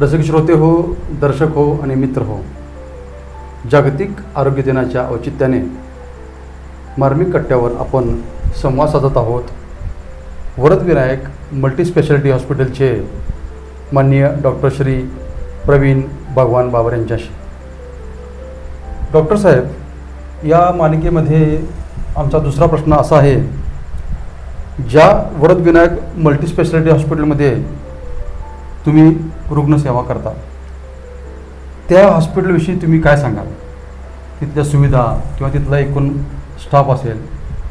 रसिक श्रोते हो दर्शक हो आणि मित्र हो जागतिक आरोग्य दिनाच्या औचित्याने मार्मिक कट्ट्यावर आपण संवाद साधत आहोत. वरदविनायक मल्टीस्पेशालिटी हॉस्पिटलचे माननीय डॉक्टर श्री प्रवीण भगवान बाबर यांच्याशी. डॉक्टर साहेब या मालिकेमध्ये आमचा दुसरा प्रश्न असा आहे ज्या वरदविनायक मल्टीस्पेशालिटी हॉस्पिटलमध्ये तुम्ही रुग्णसेवा करता. त्या हॉस्पिटलविषयी तुम्ही काय सांगाल? तिथल्या सुविधा किंवा तिथला एकूण स्टाफ असेल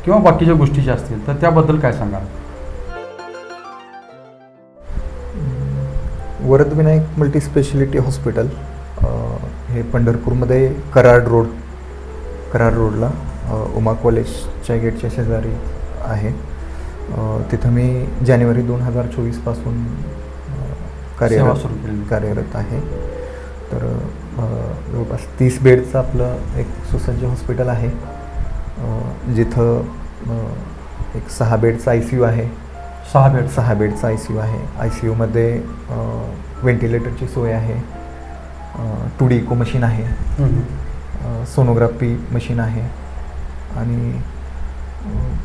किंवा बाकीच्या गोष्टी ज्या असतील तर त्याबद्दल काय सांगाल? वरदविनायक मल्टीस्पेशालिटी हॉस्पिटल हे पंढरपूरमध्ये कराड रोड कराड रोडला उमा कॉलेजच्या गेटच्या शेजारी आहे. तिथं मी जानेवारी दोन हजार चोवीसपासून कार्यरत कार्यरत आहे. तर जवळपास तीस बेडचं आपलं एक सुसज्ज हॉस्पिटल आहे. जिथं एक सहा बेडचं आय सी यू आहे. सहा बेड. सहा बेडचा आय सी यू आहे. आय सी यूमध्ये व्हेंटिलेटरची सोय आहे. टू डी इको मशीन आहे. सोनोग्राफी मशीन आहे. आणि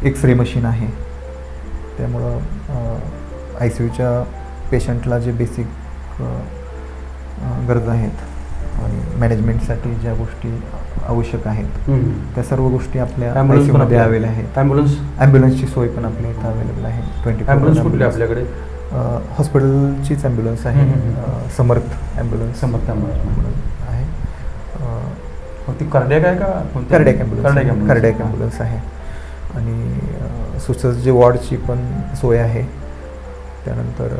एक्स रे मशीन आहे. त्यामुळं आय सी यूच्या पेशंटला जे बेसिक गरजा आहेत आणि मॅनेजमेंटसाठी ज्या गोष्टी आवश्यक आहेत त्या सर्व गोष्टी आपल्या ॲम्ब्युलन्स आपल्या- अवेलेबल आहेत. ॲम्ब्युलन्स ॲम्ब्युलन्सची सोय पण आपल्या इथं अवेलेबल आहे. ट्वेंटी ॲम्ब्युलन्स कुठली आपल्याकडे? हॉस्पिटलचीच ॲम्ब्युलन्स आहे. Samarth ambulance Samarth ambulance. आहे. ती कार्डियक आहे का कोणती? कार्डॅक ॲम्ब्युलन्स. कार्डॅक. ॲम्ब्युलन्स आहे. आणि सुसज्ज वॉर्डची पण सोय आहे. त्यानंतर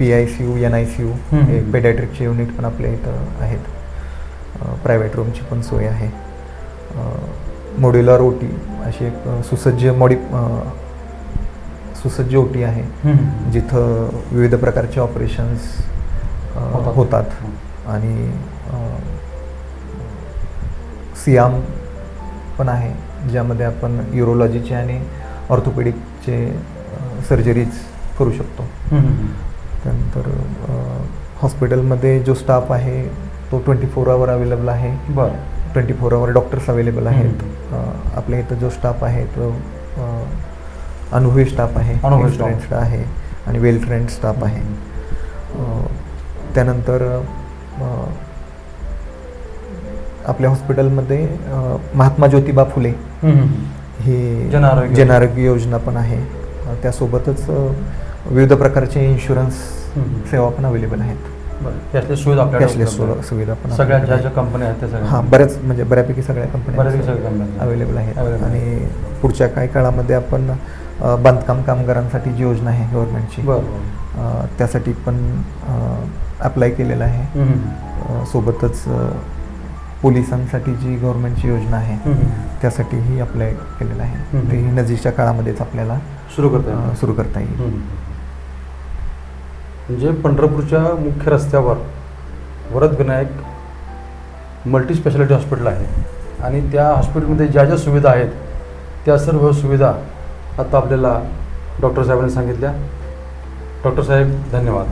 P I C U N I C U. हे पेडॅट्रिकचे युनिट पण आपल्या इथं आहेत प्रायव्हेट रूमची पण सोय आहे मॉड्युलर ओ टी अशी एक सुसज्ज मॉडि सुसज्ज ओ टी आहे. जिथं विविध प्रकारचे ऑपरेशन्स होतात. आणि सियाम पण आहे ज्यामध्ये आपण युरोलॉजीचे आणि ऑर्थोपेडिकचे सर्जरीज करू शकतो. त्यानंतर हॉस्पिटलमध्ये जो स्टाफ आहे तो ट्वेंटी फोर आवर अवेलेबल आहे. बरं. Twenty four hour doctors available आहेत. आपल्या इथं जो स्टाफ आहे तो अनुभवी स्टाफ आहे अनुभवी आहे आणि वेल ट्रेंड स्टाफ आहे त्यानंतर आपल्या हॉस्पिटलमध्ये महात्मा ज्योतिबा फुले. ही जन आरोग्य जन आरोग्य योजना पण आहे. त्यासोबतच विविध प्रकारचे इन्शुरन्स. सेवा पण अवेलेबल आहेत बरं त्यातल्या सुविधा आपल्याकडे कॅशलेस उपलब्ध आहेत. सुविधा पण सगळ्या ज्या ज्या कंपन्या आहेत त्या सगळ्या हां बऱ्याच म्हणजे बऱ्यापैकी सगळ्या बऱ्यापैकी सगळ्या कंपन्या अवेलेबल आहेत Available आणि पुढच्या काही काळामध्ये आपण अ, बांधकाम कामगारांसाठी जी योजना आहे गव्हर्नमेंटची बरं त्यासाठी पण अप्लाय केलेलं आहे. अ, सोबतच अ, पोलिसांसाठी जी गव्हर्नमेंटची योजना आहे. त्यासाठीही अप्लाय केलेलं आहे हम्म. तेही नजीकच्या काळामध्येच आपल्याला सुरू करता अ. सुरू करता येईल हम्म. म्हणजे पंढरपूरच्या मुख्य रस्त्यावर Varad Vinayak multi speciality hospital आहे. आणि त्या हॉस्पिटलमध्ये ज्या ज्या सुविधा आहेत त्या सर्व सुविधा आता आपल्याला डॉक्टर साहेबांनी सांगितल्या. डॉक्टर साहेब धन्यवाद.